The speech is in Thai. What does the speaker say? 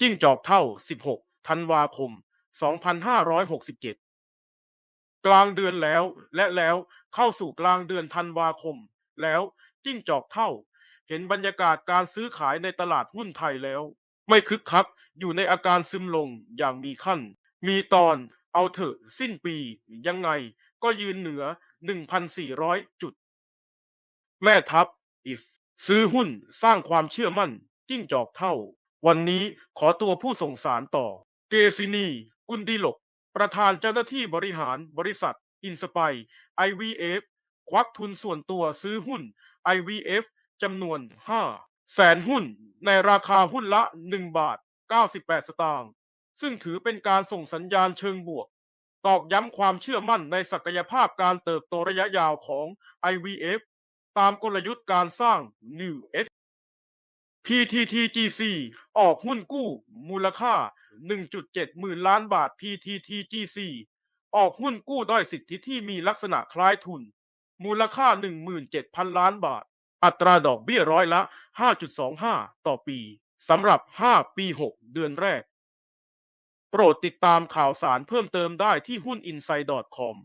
จิ้งจอกเท่า 16 ธันวาคม 2567 กลางเดือนแล้วและแล้วเข้าสู่กลางเดือนธันวาคม แล้วจิ้งจอกเท่า เห็นบรรยากาศการซื้อขายในตลาดหุ้นไทยแล้ว ไม่คึกคักอยู่ในอาการซึมลงอย่างมีขั้น มีตอนเอาเถอะสิ้นปียังไงก็ยืนเหนือ 1,400 จุด แม่ทัพ if ซื้อหุ้นสร้างความเชื่อมั่น จิ้งจอกเท่า วันนี้ขอตัวผู้ส่งสารต่อ เกซินี กุลดิลก ประธานเจ้าหน้าที่บริหารบริษัท อินสไป IVF ควักทุนส่วนตัวซื้อหุ้น IVF จำนวน 5 แสนหุ้น ในราคาหุ้นละ 1 บาท 98 สตางค์ ซึ่งถือเป็นการส่งสัญญาณเชิงบวก ตอกย้ำความเชื่อมั่นในศักยภาพการเติบโตระยะยาวของ IVF ตามกลยุทธ์การสร้าง New S PTTGC ออกหุ้นกู้ มูลค่า 1.7 หมื่นล้านบาท PTTGC ออกหุ้นกู้ด้อยสิทธิที่มีลักษณะคล้ายทุน มูลค่า 17,000 ล้านบาท อัตราดอกเบี้ยร้อยละ 5.25 ต่อปีสำหรับ 5 ปี 6 เดือนแรก โปรดติดตามข่าวสารเพิ่มเติมได้ที่หุ้น inside.com